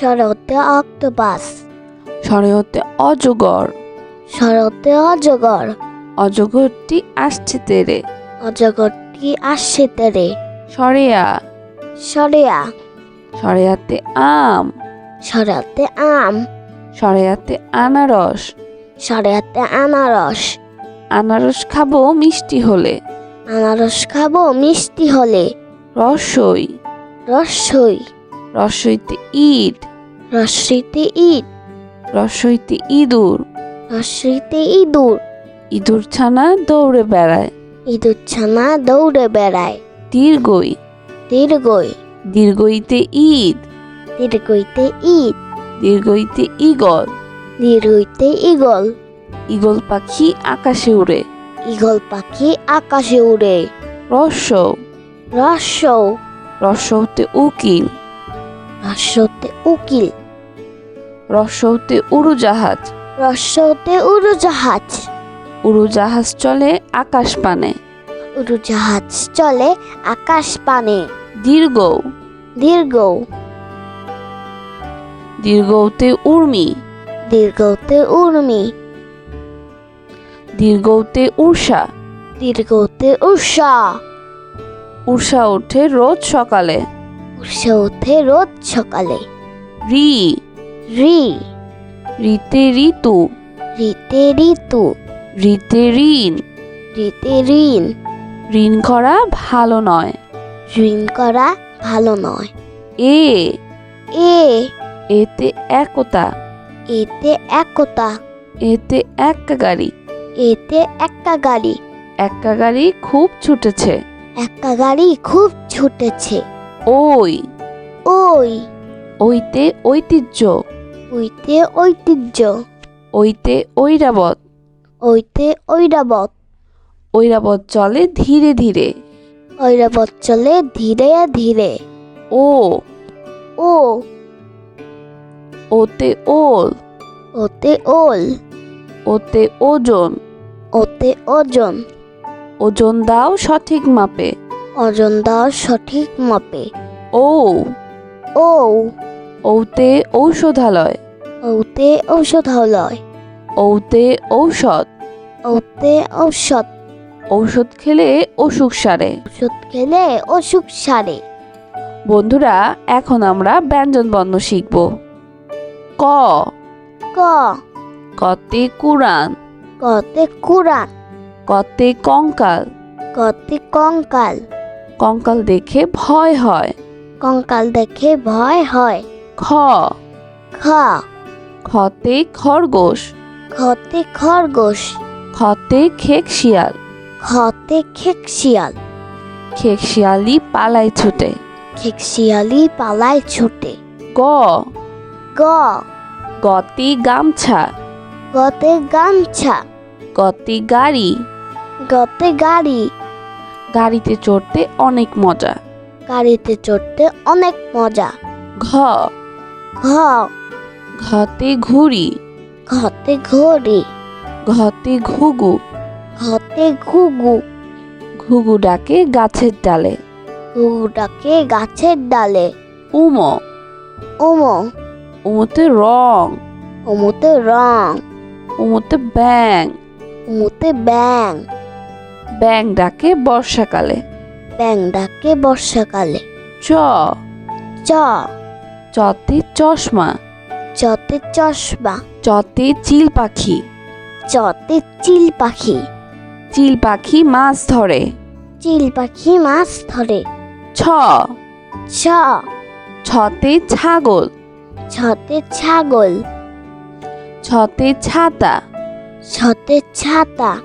শরতে octopus. স্বরীয়তে অজগর। শরতে অজগর। অজগরটি আসছে তেরে। অজগরটি আসছে তেরে। সরেয়া। সরেয়া। সরেয়াতে আম। সরাতে আম। সরেয়াতে আনারস। সরেয়াতে আনারস। আনারস খাব মিষ্টি হলে। আনারস খাব মিষ্টি হলে। রসই। রসই। রসইতে ইট রসইতে ইট রসইতে ইঁদুর। রসইতে ইঁদুর। ইঁদুর ছানা দৌড়ে বেড়ায়। ইঁদুর ছানা দৌড়ে বেড়ায়। দীর্ঘই। দীর্ঘই। দীর্ঘইতে ঈদ। দীর্ঘইতে ইট দীর্ঘইতে ইগল দীর্ঘইতে ইগল ইগল পাখি আকাশে উড়ে। ইগল পাখি আকাশে উড়ে। রস্য রস্যৌ রস্যতে উকিল। রস্যতে উকিল। রস্যতে উড়োজাহাজ। রস্যতে উড়োজাহাজ। উড়োজাহাজ চলে আকাশ পানে উড়োজাহাজ চলে আকাশ পানে দীর্ঘ। দীর্ঘ। দীর্ঘতে উর্মি। দীর্ঘতে উর্মি। দীর্ঘতে উষা দীর্ঘতে উষা উষা ওঠে রোজ সকালে। উষা ওঠে রোজ সকালে। রি। রি। রিতে ঋতু। রিতে ঋতু। রিতে ঋণ। রিতে ঋণ। ঋণ করা ভালো নয়। ঋণ করা ভালো নয়। এ। এ। এতে একতা। এতে একতা। এতে একা গাড়ি এতে একটা গাড়ি একা গাড়ি খুব ছুটেছে। একটা গাড়ি খুব ছুটেছে। ওই। ওই। ওইতে ঐতিহ্য। ওইতে ঐতিহ্য। ওইতে ঐরাবত। ওইতে ঐরাবত। ঐরাবত চলে ধীরে ধীরে। ঐরাবত চলে ধীরে ধীরে। ও। ও। ওতে ওল। ওতে ওল। ওতে ওজন। ওতে ওজন। ওজন দাও সঠিক মাপে। ওজন দাও সঠিক মাপে। ও ও ওতে ঔষধালয়। ওতে ঔষধালয়। ওতে ঔষধ। ওতে ঔষধ। ঔষধ খেলে অসুখ সারে। ওষুধ খেলে অসুখ সারে। বন্ধুরা এখন আমরা ব্যঞ্জন বর্ণ শিখব। ক। ক। কতে কুরান কতে কুরান কতে কঙ্কাল। কতে কঙ্কাল। কঙ্কাল দেখে ভয় হয়। কঙ্কাল দেখে ভয় হয়। খ। খ। খতে খরগোশ। খতে খরগোশ। খতে খেক শিয়াল। খতে খেক শিয়াল। খেক শিয়ালি পালায় ছুটে। খেক শিয়ালি পালায় ছুটে। গ। গ। গতি গামছা। গতে গামছা। গতি গাড়ি। গতে গাড়ি। গাড়িতে চড়তে অনেক মজা। গাড়িতে চড়তে অনেক মজা। ঘ। ঘ। ঘতে ঘুড়ি। ঘতে ঘড়ি। ঘতে ঘুঘু। ঘতে ঘুঘু। ঘুঘু ডাকে গাছের ডালে। ঘুঘু ডাকে গাছের ডালে। উম। ওম উমতে রং। ওমতে রং। উমতে ব্যাং ওমতে ব্যাং ব্যাং ডাকে বর্ষাকালে। ব্যাং ডাকে বর্ষাকালে। চ। চ। চতে চশমা। চতে চশমা। চতে চিল পাখি। চতে চিল পাখি। চিল পাখি মাছ ধরে। চিল পাখি মাছ ধরে। ছ। ছ। ছতে ছাগল। ছতে ছাগল। ছতে ছাতা। ছতে ছাতা।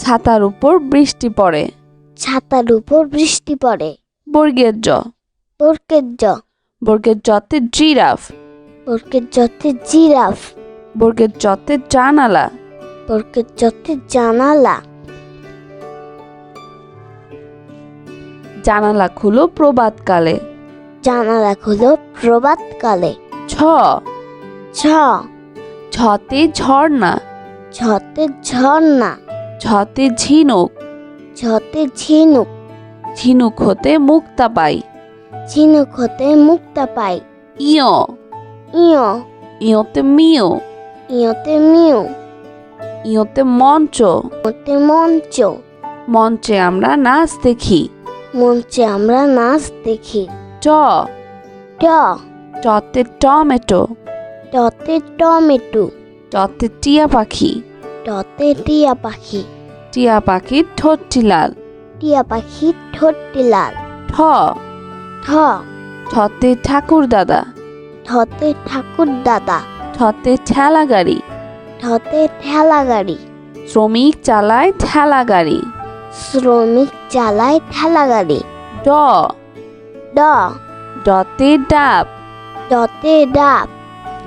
ছাতার উপর বৃষ্টি পড়ে। ছাতার উপর বৃষ্টি পড়ে। বর্গের জ বর্গের জ বর্গের জতে জিরাফ। বর্গের জতে জিরাফ। বর্গের জতে জানালা। বর্গের জতে জানালা। জানালা খুলো প্রবাদকালে জানালা খুলো প্রভাতকালে। ছ ছ ছতে ঝর্ণা। ঝতে ঝর্ণা। ঝতে ঝিনুক। ঝতে ঝিনুক। ঝিনুক হতে মুক্তা পাই। ঝিনুক হতে মুক্তা পাই। ইয়। ইয়। ইয়তে মিও ইয়তে মিউ ইয়তে মঞ্চ। ওতে মঞ্চ। মঞ্চে আমরা নাচ দেখি। মঞ্চে আমরা নাচ দেখি। ট। ট। টতে টমেটো। টতে টমেটো। টতে টিয়া পাখি। টতে টিয়া পাখি। টিয়া পাখির ঠোঁটটি লাল। টিয়া পাখি ঠোঁটটি লাল। ঠ। ঠ। ঠতে ঠাকুর দাদা। ঠতে ঠাকুর দাদা। ঠতে ঠেলা গাড়ি। ঠতে ঠেলা গাড়ি। শ্রমিক চালায় ঠেলা গাড়ি। শ্রমিক চালায় ঠেলা গাড়ি। ড। ড। ডতে ডাব। ডতে ডাব।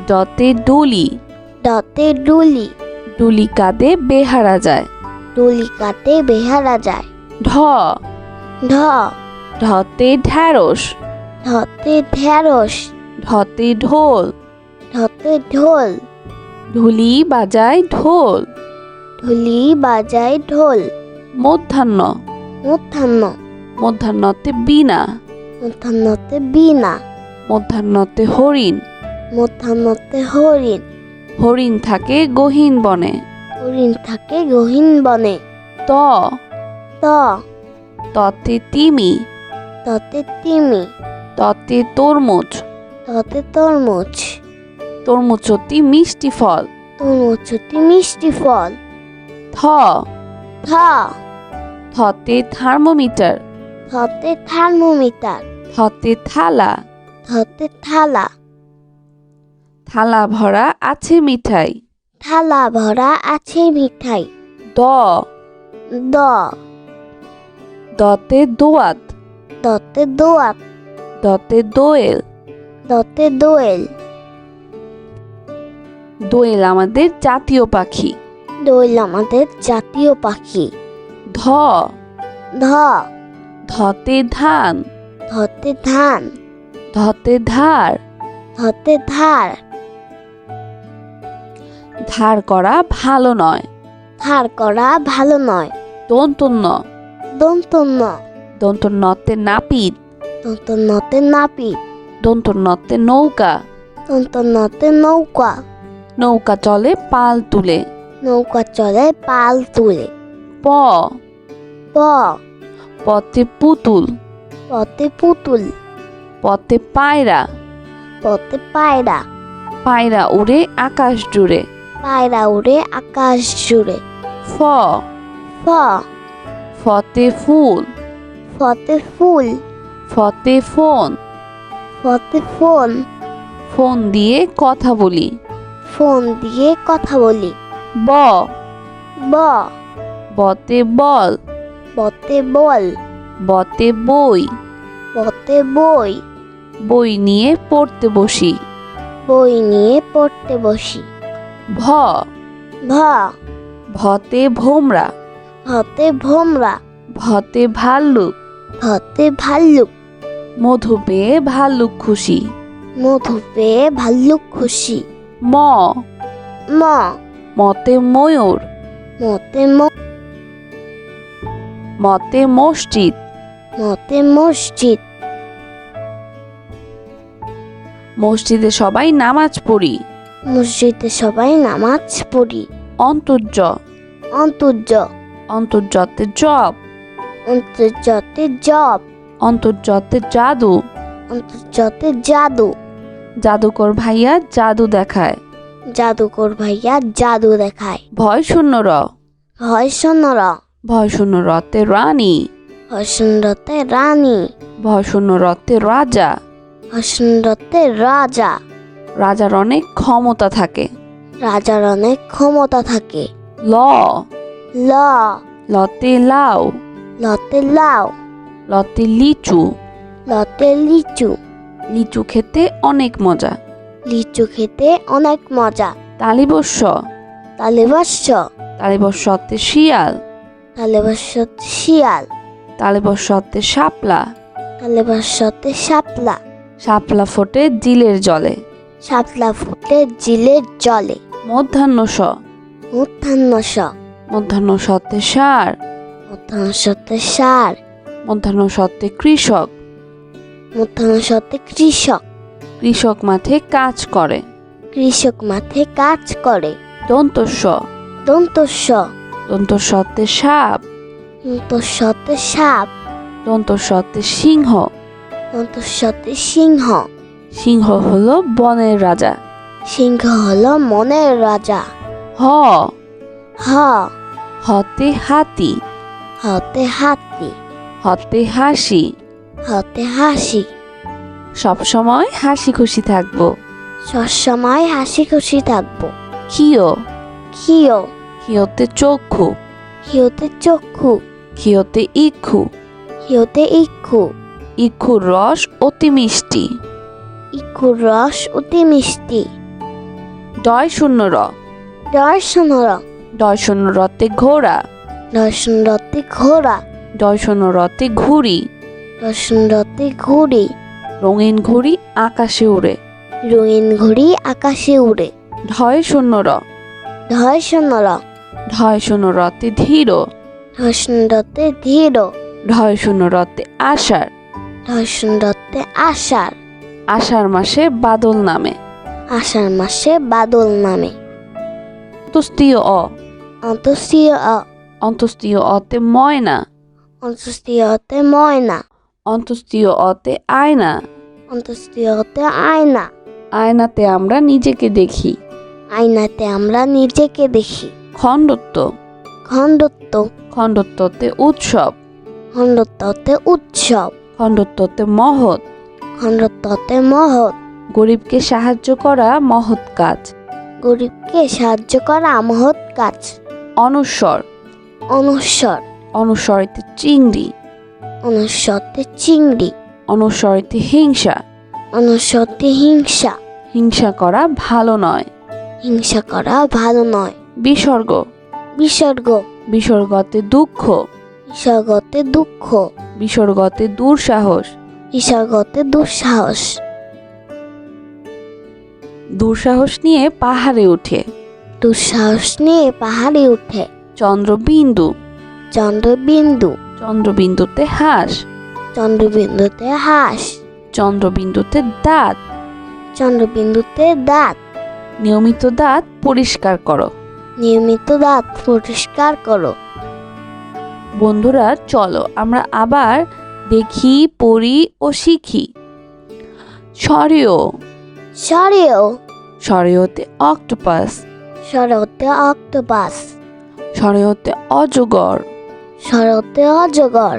ডতে ডুলি। ডতে ডুলি। ডুলি কাঁধে বেহারা যায়। ডুলি কাটে বেহারা যায়। ঢ। ঢ। ঢতে ঢ্যাঁড়স। ঢতে ঢেঁড়স ঢতে ঢোল। ঢতে ঢোল। ঢুলি বাজায় ঢোল। ঢুলি বাজায় ঢোল। মধ্যাহ্ন। মধ্যাহ্ন। মধ্যাহ্নতে বীণা। মধ্যাহ্নতে বীণা। মধ্যাহ্নতে হরিণ। মধ্যাহ্নতে হরিণ। হরিণ থাকে গহীন বনে। হরিণ থাকে গহীন বনে। ত। ত। ততে তিমি। ততে তিমি। ততে তরমুজ। ততে তরমুজ। তরমুজ অতি মিষ্টি ফল। তরমুজ হচ্ছে মিষ্টি ফল। থ। থ। থতে থার্মোমিটার। থতে থার্মোমিটার। থতে থালা। থতে থালা। থালা ভরা আছে মিঠাই। থালা ভরা আছে মিঠাই। দ। দ। দতে দোয়াত। দতে দোয়াত। দতে দোয়েল। দতে দোয়েল। দোয়েল আমাদের জাতীয় পাখি। দোয়েল আমাদের জাতীয় পাখি। ধ। ধ। ধতে ধান। ধতে ধান। ধতে ধার। ধতে ধার। ধার করা ভালো নয়। ধার করা ভালো নয়। দন্তন্য। দন্তন্য। দন্তন্নতে নাপিত। দন্তন্নতে নাপিত। দন্তন্নতে নৌকা। দন্তন্নতে নৌকা। নৌকা চলে পাল তুলে। নৌকা চলে পাল তুলে। প। প। পথে পুতুল। পথে পুতুল। পথে পায়রা। পথে পায়রা। পায়রা উড়ে আকাশ জুড়ে। পায়রা উড়ে আকাশ জুড়ে ফ। ফ। ফতে ফুল। ফতে ফুল। ফতে ফোন। ফতে ফোন। ফোন দিয়ে কথা বলি। ফোন দিয়ে কথা বলি। ব। ব। বতে বল। বতে বল। বতে বই। বতে বই। বই নিয়ে পড়তে বসি। বই নিয়ে পড়তে বসি। ভ। ভ। ভতে ভোমরা। ভতে ভোমরা। ভতে ভাল্লুক। ভতে ভাল্লুক। মধু পেয়ে ভাল্লুক খুশি। মধু পেয়ে ভাল্লুক খুশি। ম। ম। মতে ময়ূর। মতে ম। মতে মসজিদ। মতে মসজিদ। মসজিদে সবাই নামাজ পড়ি। মসজিদে সবাই নামাজ পড়ি। অন্তর্য। অন্তর্য। অন্তর্জতে জব। অন্তর্জতে জব। অন্তর্জতে জাদু। অন্তর্জতে জাদু। জাদুকর ভাইয়া জাদু দেখায়। জাদুকর ভাইয়া জাদু দেখায়। ভয় শূন্য র। ভয় শূন্য র। ভয় শূন্য রতে রানী। ভয় শূন্যতে রানী। ভয় শূন্য রতে রাজা। ভয় শূন্যতে রাজা। রাজার অনেক ক্ষমতা থাকে। রাজার অনেক ক্ষমতা থাকে। ল। ল। লতে লাউ। লতে লাউ। লতে লিচু। লতে লিচু। লিচু খেতে অনেক মজা। লিচু খেতে অনেক মজা। তালিবস্য তালেবাস্য তালিবস্য অর্থে শিয়াল। তালেবাস্য শিয়াল। তালিবস্য অর্থে শাপলা। তালেবাস্যতে শাপলা। শাপলা ফোটে জিলের জলে। শাপলা ফুটলে জিলের জলে। মধ্যাহ্ন স মধ্যাহ্ন স মধ্যাহ্ন সত্ত্বে সার। মধ্যাহ্ন সতে সার। মধ্যাহ্ন সত্ত্বে কৃষক। মধ্যাহ্ন সতে কৃষক। কৃষক মাঠে কাজ করে। কৃষক মাঠে কাজ করে। দন্তস্ব দন্তস্য দন্তস্বত্বে সাপ। দন্তস্যতে সাপ। দন্তস্বত্বে সিংহ। দন্তস্যতে সিংহ। সিংহ হলো বনের রাজা। সিংহ হলো মনের রাজা। হ। হ। হতে হাতি। হতে হাতি। হতে হাসি। হতে হাসি। সবসময় হাসি খুশি থাকব। সবসময় হাসি খুশি থাকব। ক্ষিয় ক্ষিয় ক্ষিয়তে চক্ষু। ক্ষিয়তে চক্ষু। ক্ষিয়তে ইক্ষু। ক্ষিয়তে ইক্ষু। ইক্ষুর রস অতি মিষ্টি। ইক্ষুর রস অতি মিষ্টি। ডয় শূন্য র। দর্শন র। ডয় শূন্য রতে ঘোড়া। দর্শন রতে ঘোড়া। ডয় শূন্য রতে ঘুড়ি। দর্শন রতে ঘুড়ি। রঙিন ঘুড়ি আকাশে উড়ে। রঙিন ঘুড়ি আকাশে উড়ে। ঢয় শূন্য র। দর্শন র। ঢয় শূন্য রতে ধীর। দর্শন রতে ধীর। ঢয় শূন্য রতে আষাঢ়। দর্শন রতে আষাঢ়। আষাঢ় মাসে বাদল নামে। আষাঢ় মাসে বাদল নামে। অন্তস্তীয় অ। অন্তস্তীয় অ। অন্তস্তীয় অতে ময়না। অন্তস্তীয়তে ময়না। অন্তস্তীয় অতে আয়না। অন্তস্তীয়তে আয়না। আয়নাতে আমরা নিজেকে দেখি। আয়নাতে আমরা নিজেকে দেখি। খণ্ডত্ব। খণ্ডত্ব। খণ্ডত্বতে উৎসব। খণ্ডত্বতে উৎসব। খণ্ডত্বতে মহৎ। খণ্ডত্বতে মহৎ। গরিবকে সাহায্য করা মহৎ কাজ। গরিবকে সাহায্য করা মহৎ কাজ। অনুস্বর অনুস্বর অনুস্বরিতে চিংড়ি। অনুস্বরতে চিংড়ি। অনুস্বরিতে হিংসা। অনুস্বরতে হিংসা। হিংসা করা ভালো নয়। হিংসা করা ভালো নয়। বিসর্গ। বিসর্গ। বিসর্গতে দুঃখ। বিসর্গতে দুঃখ। বিসর্গতে দুঃসাহস। বিসর্গতে দুঃসাহস। দুঃসাহস নিয়ে পাহাড়ে উঠে। দুঃসাহস নিয়ে পাহাড়ে উঠে। চন্দ্রবিন্দু। চন্দ্রবিন্দু। চন্দ্রবিন্দুতে হাঁস। চন্দ্রবিন্দুতে হাঁস। চন্দ্রবিন্দুতে দাঁত। চন্দ্রবিন্দুতে দাঁত। নিয়মিত দাঁত পরিষ্কার করো। নিয়মিত দাঁত পরিষ্কার করো। বন্ধুরা চলো আমরা আবার দেখি পড়ি ও শিখি। সরেও। সরেও। সরেওতে অক্টোপাস। শরতে অক্টোপাস। সরেওতে অজগর। শরতে অজগর।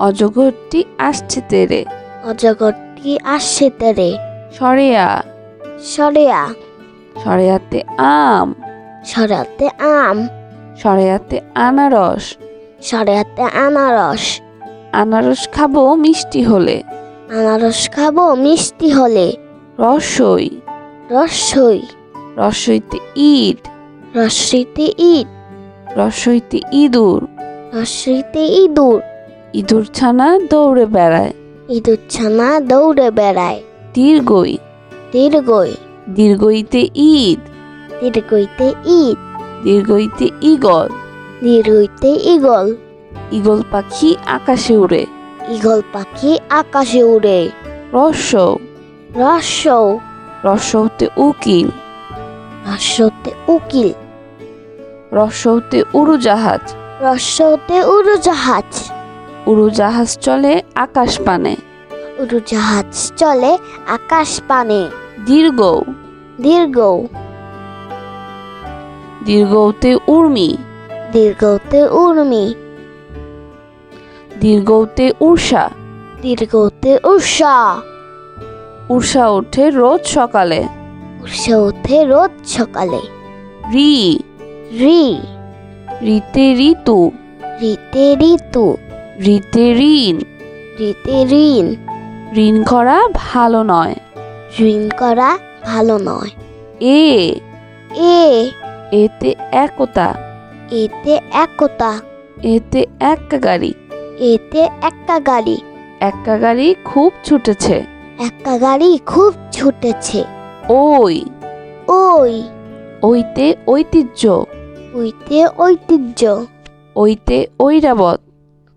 অজগরটি আসছে তেরে। অজগরটি আসছে তেরে। সরেয়া। সরেয়া। সরেয়াতে আম। সরাতে আম। সরেয়াতে আনারস। সরেয়াতে আনারস। আনারস খাব মিষ্টি হলে। আনারস খাব মিষ্টি হলে। রসই। রসই। রসইতে ইট। রসইতে ইট। রসইতে ইঁদুর। রসইতে ইঁদুর। ইঁদুর ছানা দৌড়ে বেড়ায়। ইঁদুর ছানা দৌড়ে বেড়ায়। দীর্ঘই। দীর্ঘই। দীর্ঘইতে ঈদ দীর্ঘইতে ঈদ দীর্ঘইতে ইগল দীর্ঘইতে ইগল ইগল পাখি আকাশে উড়ে। ইগল পাখি আকাশে উড়ে। রস্য রসৌ রস্যতে উকিল। রসতে উকিল। রস্যতে উড়োজাহাজ। রসতে উড়োজাহাজ। উড়োজাহাজ চলে আকাশ পানে উড়োজাহাজ চলে আকাশ পানে দীর্ঘ দীর্ঘ দীর্ঘতে উর্মি। দীর্ঘতে উর্মি। দীর্ঘতে উষা দীর্ঘতে উষা উষা ওঠে রোজ সকালে। উষা ওঠে রোজ সকালে। রি। রি। রিতে ঋতু। রিতে ঋতু। রিতে ঋণ। রিতে ঋণ। ঋণ করা ভালো নয়। ঋণ করা ভালো নয়। এ। এ। এতে একতা। এতে একতা। এতে এক গাড়ি এতে একটা গাড়ি। এক্কা গাড়ি খুব ছুটেছে। একটা গাড়ি খুব ছুটেছে। ওই। ওই। ওইতে ঐতিহ্য। ওইতে ঐতিহ্য। ওইতে ঐরাবত।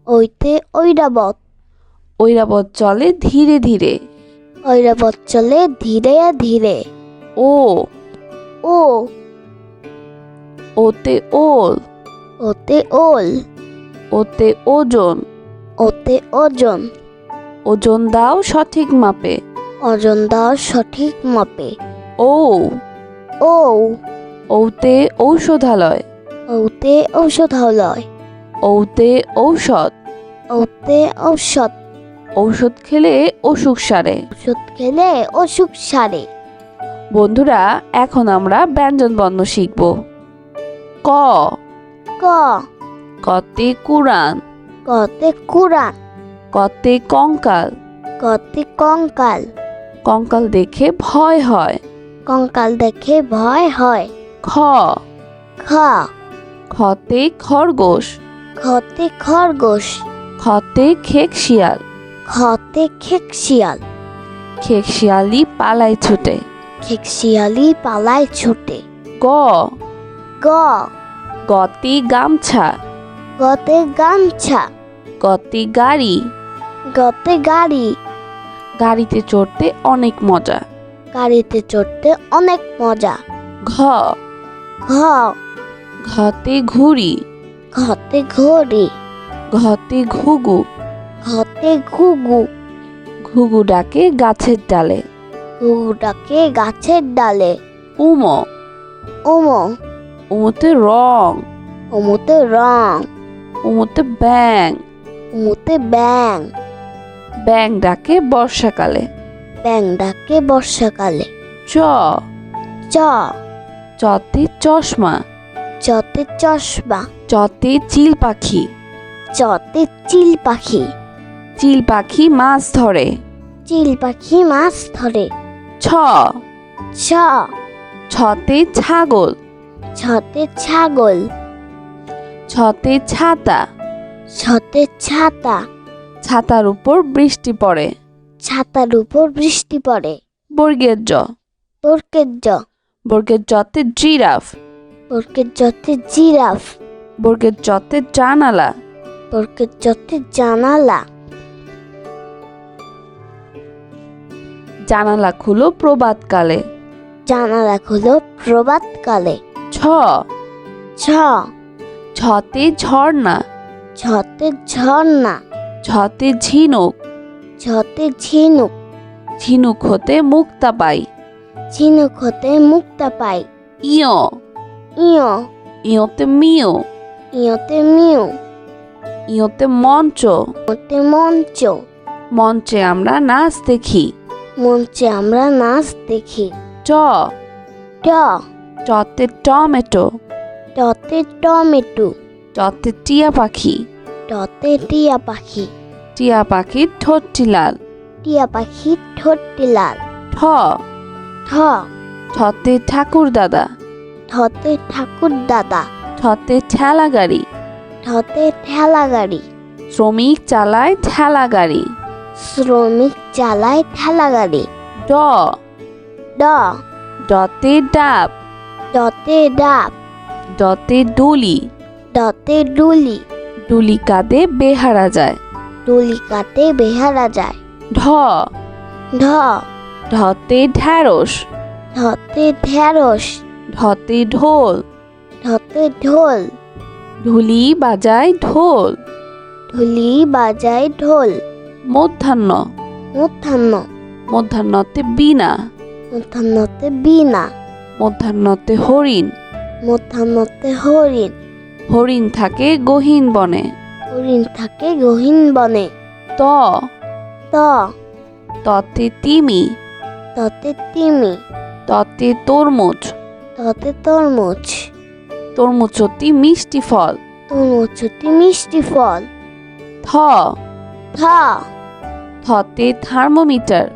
ওইতে ঐরাবত। ঐরাবত চলে ধীরে ধীরে। ঐরাবত চলে ধীরে ধীরে। ও। ও। ওতে ওল। ওতে ওল। ওতে ওজন। ওতে ওজন। ওজন দাও সঠিক মাপে। ওজন দাও সঠিক মাপে। ও ও ওতে ঔষধালয়। ওতে ঔষধালয়। ওতে ঔষধ। ওতে ঔষধ। ঔষধ খেলে অসুখ সারে। ওষুধ খেলে অসুখ সারে। বন্ধুরা এখন আমরা ব্যঞ্জন বর্ণ শিখব। ক। ক। কতে কুরান কতে কুড়ান কতে কঙ্কাল। কতে কঙ্কাল। কঙ্কাল দেখে ভয় হয়। কঙ্কাল দেখে ভয় হয়। খ। খ। খতে খরগোশ। খতে খরগোশ। খতে খেক শিয়াল খতে খেকশিয়াল। খেক শিয়ালি পালায় ছুটে। খেক খেকশিয়ালি পালায় ছুটে। গ। গ। গতি গামছা। গতে গামছা। গতি গাড়ি। গতে গাড়ি। গাড়িতে চড়তে অনেক মজা। গাড়িতে চড়তে অনেক মজা। ঘ। ঘ। ঘতে ঘুড়ি। ঘতে ঘড়ি। ঘতে ঘুঘু। ঘতে ঘুঘু। ঘুঘু ডাকে গাছের ডালে। ঘুঘুটাকে গাছের ডালে। উম। ওমো উমতে রং। ওমোতে রং। উমতে ব্যাং ওমোতে ব্যাং ব্যাং ডাকে বর্ষাকালে। ব্যাং ডাকে বর্ষাকালে। চ। চ। চতে চশমা। চতে চশমা। চতে চিল পাখি। চতে চিল পাখি। চিল পাখি মাছ ধরে। চিল পাখি মাছ ধরে। ছ। ছ। ছতে ছাগল। ছতে ছাগল। ছতে ছাতা। ছতে ছাতা। ছাতার উপর বৃষ্টি পড়ে। ছাতার উপর বৃষ্টি পড়ে। বর্গের জ। বর্কের জ। বর্গের জতে জিরাফ। বর্কের জতে জিরাফ। বর্গের জতে জানালা। বর্কের জতে জানালা। জানালা খুলো প্রবাদকালে জানালা খুলো প্রভাতকালে। ছ ছ ছতে ঝর্ণা। ছতে ঝর্ণা। ছতে ঝিনুক। ছতে ঝিনুক। ঝিনুক হতে মুক্তা পাই ঝিনুক হতে মুক্তা পাই ইয়। ইয়। ইয়তে মিও ইয়তে মিউ ইয়তে মঞ্চ। ওতে মঞ্চ। মঞ্চে আমরা নাচ দেখি। মঞ্চে আমরা নাচ দেখি। ট। ট। টতে টমেটো। টতে টমেটো। টতে টিয়া পাখি। টতে টিয়া পাখি। টিয়া পাখির ঠোঁটটি লাল টিয়া পাখি ঠোঁটটি লাল ঠ। ঠ। ঠতে ঠাকুর দাদা। ঠতে ঠাকুর দাদা। ঠতে ঠেলা গাড়ি। ঠতে ঠেলা গাড়ি। শ্রমিক চালায় ঠেলা গাড়ি। শ্রমিক চালায় ঠেলা গাড়ি। ড। ড। ডতে ডাব। ডতে ডাব। ডতে ডুলি ডতে ডুলি ডুলি কাঁধে বেহারা যায়। ডুলি কাটে বেহারা যায়। ঢ। ঢ। ঢতে ঢ্যাঁড়স ঢতে ঢেঁড়স। ঢতে ঢোল। ঢতে ঢোল। ঢুলি বাজায় ঢোল। ঢুলি বাজায় ঢোল। মধ্যাহ্ন। মধ্যাহ্ন। মধ্যাহ্নতে বীণা। মধ্যাহ্নতে বীণা। মধ্যাহ্নতে হরিণ। মধ্যাহ্নতে হরিণ। হরিণ থাকে গহীন বনে। হরিণ থাকে গহীন বনে। ত। ত। ততে তিমি। ততে তিমি। ততে তরমুজ। ততে তরমুজ। তরমুজ অতি মিষ্টি ফল। তরমুজ অতি মিষ্টি ফল। থ। থ। থতে থার্মোমিটার।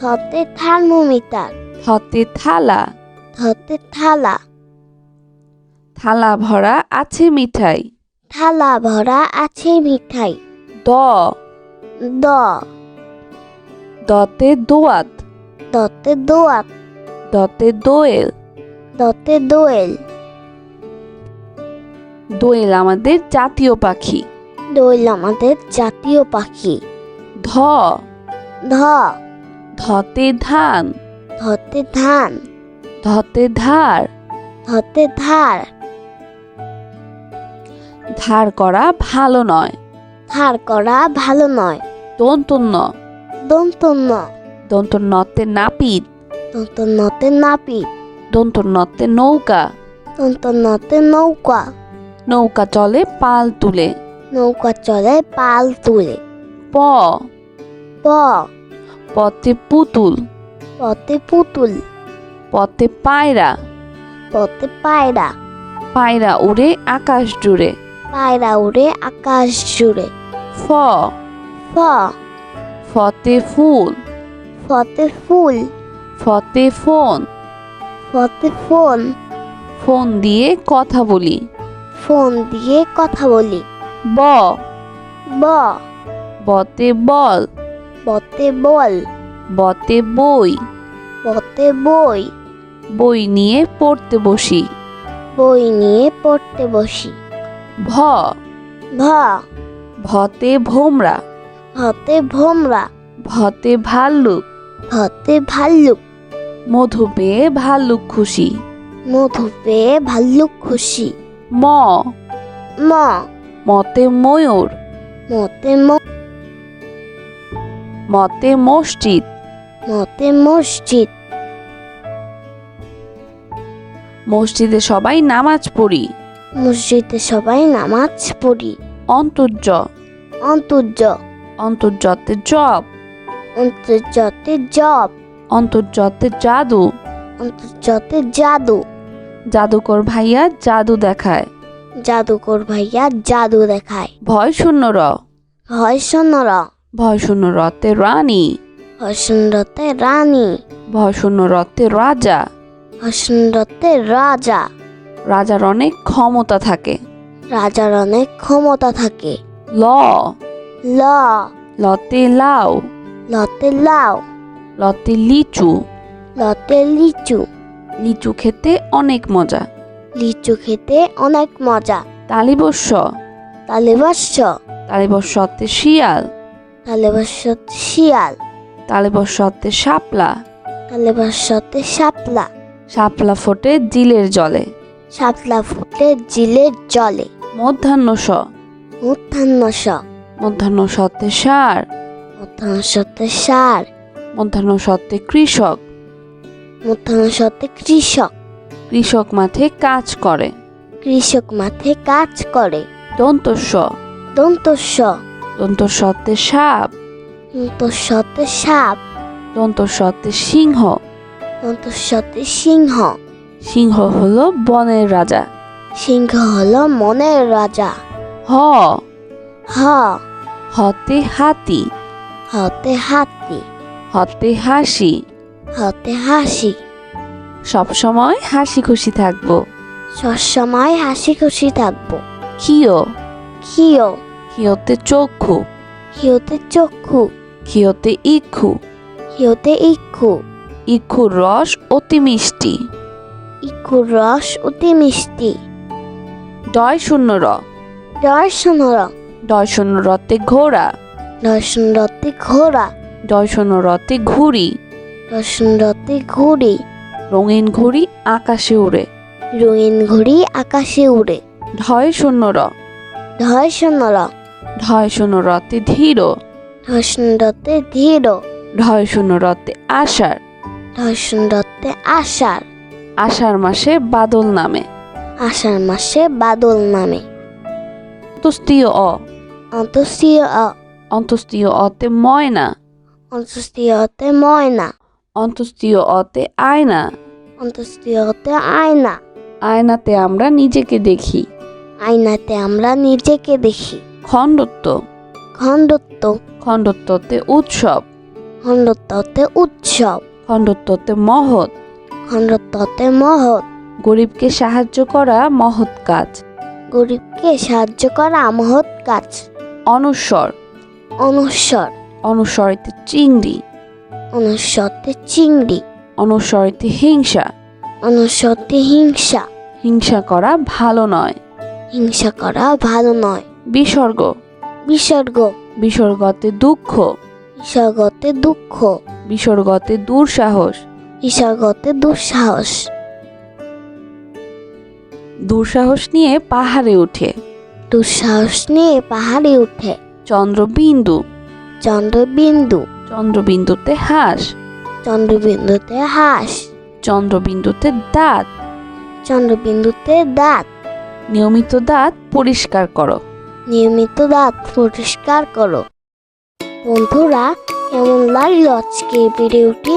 থতে থার্মোমিটার। থতে থালা। ধতে থালা। থালা ভরা আছে মিঠাই। থালা ভরা আছে মিঠাই। দ। দ। দতে দোয়াত। দতে দোয়াত। দতে দোয়েল। দতে দোয়েল। দোয়েল আমাদের জাতীয় পাখি। দোয়েল আমাদের জাতীয় পাখি। ধ। ধ। ধতে ধান। ধতে ধান। ধতে ধার। ধতে ধার। ধার করা ভালো নয়। ধার করা ভালো নয়। দন্তন্য। দন্তন্য। দন্তন্নতে নাপিত। দন্তন্নতে নাপিত। দন্তন্নতে নৌকা। দন্তন্নতে নৌকা। নৌকা চলে পাল তুলে। নৌকা চলে পাল তুলে। প। প। পথে পুতুল। পথে পুতুল। পথে পায়রা। পথে পায়রা। পায়রা উড়ে আকাশ জুড়ে। পায়রা উড়ে আকাশ জুড়ে। ফ। ফ। ফতে ফুল। ফতে ফুল। ফতে ফোন। ফতে ফোন। ফোন দিয়ে কথা বলি। ফোন দিয়ে কথা বলি। ব। ব। বতে বল। বতে বল। বতে বই। বতে বই। বই নিয়ে পড়তে বসি। বই নিয়ে পড়তে বসি। ভ। ভ। ভতে ভোমরা। ভতে ভোমরা। ভতে ভাল্লুক। ভতে ভাল্লুক। মধু পেয়ে ভাল্লুক খুশি। মধু পেয়ে ভাল্লুক খুশি। ম। ম। মতে ময়ূর। মতে ম- মতে মসজিদ। মতে মসজিদ। মসজিদে সবাই নামাজ পড়ি। মসজিদে সবাই নামাজ পড়ি। অন্তর্য। অন্তর্য। অন্তর্যতে জব। অন্তর্জতে জব। অন্তর্যতে জাদু। অন্তর্জতে জাদু। জাদুকর ভাইয়া জাদু দেখায়। জাদুকর ভাইয়া জাদু দেখায়। ভয় শূন্য র। ভয় শূন্য র। ভয় শূন্য রতে রানী। ভয় শূন্যতে রানী। ভয় শূন্য রতে রাজা। ভয় শূন্যতে রাজা। রাজার অনেক ক্ষমতা থাকে। রাজার অনেক ক্ষমতা থাকে। ল। ল। লতে লাউ। লতে লাউ। লতে লিচু। লতে লিচু। লিচু খেতে অনেক মজা। লিচু খেতে অনেক মজা। তালিবস্য। তালেবাস্য। তালিবস্যতে শিয়াল। তালেবাস্যতে শিয়াল। তালিবস্যতে শাপলা। তালেবাস্যতে শাপলা। শাপলা ফোটে জিলের জলে। শাপলা ফুটে জিলের জলে। মধ্যাহ্ন স মধ্যাহ্ন স মধ্যাহ্ন সতে সার। মধ্যাহ্ন সতে সার। মধ্যাহ্ন সতে কৃষক। মধ্যাহ্ন সতে কৃষক। কৃষক মাঠে কাজ করে। কৃষক মাঠে কাজ করে। দন্তস্ব দন্তস্য দন্তস্বতে সাপ। দন্তস্যতে সাপ। দন্তস্বতে সিংহ। দন্তস্যতে সিংহ। সিংহ হলো বনের রাজা। সিংহ হলো মনের রাজা। হ। হ। হতে হাতি। হতে হাতি। হতে হাসি। হতে হাসি। সবসময় হাসি খুশি থাকব। সবসময় হাসি খুশি থাকব। ক্ষিয় ক্ষিয় ক্ষিয়তে চক্ষু। ক্ষিয়তে চক্ষু। ক্ষিয়তে ইক্ষু। ক্ষিয়তে ইক্ষু। ইক্ষুর রস অতি মিষ্টি। ইক্ষুর রস অতি মিষ্টি। ডয় শূন্য র। ডয় শূন্য রতে ঘোড়া। দর্শন রথে ঘোড়া। ডয় শূন্য রতে ঘুড়ি। দর্শন রথে ঘুড়ি। রঙিন ঘুড়ি আকাশে উড়ে। রঙিন ঘুড়ি আকাশে উড়ে। ঢয় শূন্য র। দর্শনর ঢয় শূন্য রতে ধীর। দর্শন রথে ধীর। ঢয় শূন্য রতে আষাঢ়। দর্শন রথে আষাঢ়। আষাঢ় মাসে বাদল নামে। আষাঢ় মাসে বাদল নামে। অন্তস্তীয় অ। অন্তস্তীয় অ। অন্তস্তীয় অতে ময়না। অন্তস্তীয়তে ময়না। অন্তস্তীয় অতে আয়না। অন্তস্তীয়তে আয়না। আয়নাতে আমরা নিজেকে দেখি। আয়নাতে আমরা নিজেকে দেখি। খণ্ডত্ব। খণ্ডত্ব। খণ্ডত্বতে উৎসব। খণ্ডত্বতে উৎসব। খণ্ডত্বতে মহৎ। খণ্ডত্বতে মহৎ। গরিবকে সাহায্য করা মহৎ কাজ। গরিবকে সাহায্য করা মহৎ কাজ। অনুস্বর অনুস্বর অনুস্বরিতে চিংড়ি। অনুস্বরতে চিংড়ি। অনুস্বরিতে হিংসা। অনুস্বরতে হিংসা। হিংসা করা ভালো নয়। হিংসা করা ভালো নয়। বিসর্গ। বিসর্গ। বিসর্গতে দুঃখ। বিসর্গতে দুঃখ। বিসর্গতে দুঃসাহস। বিসর্গতে দুঃসাহস। দুঃসাহস নিয়ে পাহাড়ে উঠে। দুঃসাহস নিয়ে পাহাড়ে উঠে। চন্দ্রবিন্দু। চন্দ্রবিন্দু। চন্দ্রবিন্দুতে হাঁস। চন্দ্রবিন্দুতে হাঁস। চন্দ্রবিন্দুতে দাঁত। চন্দ্রবিন্দুতে দাঁত। নিয়মিত দাঁত পরিষ্কার করো। নিয়মিত দাঁত পরিষ্কার করো। বন্ধুরা কেমন লাগল আজকে ভিডিওটি?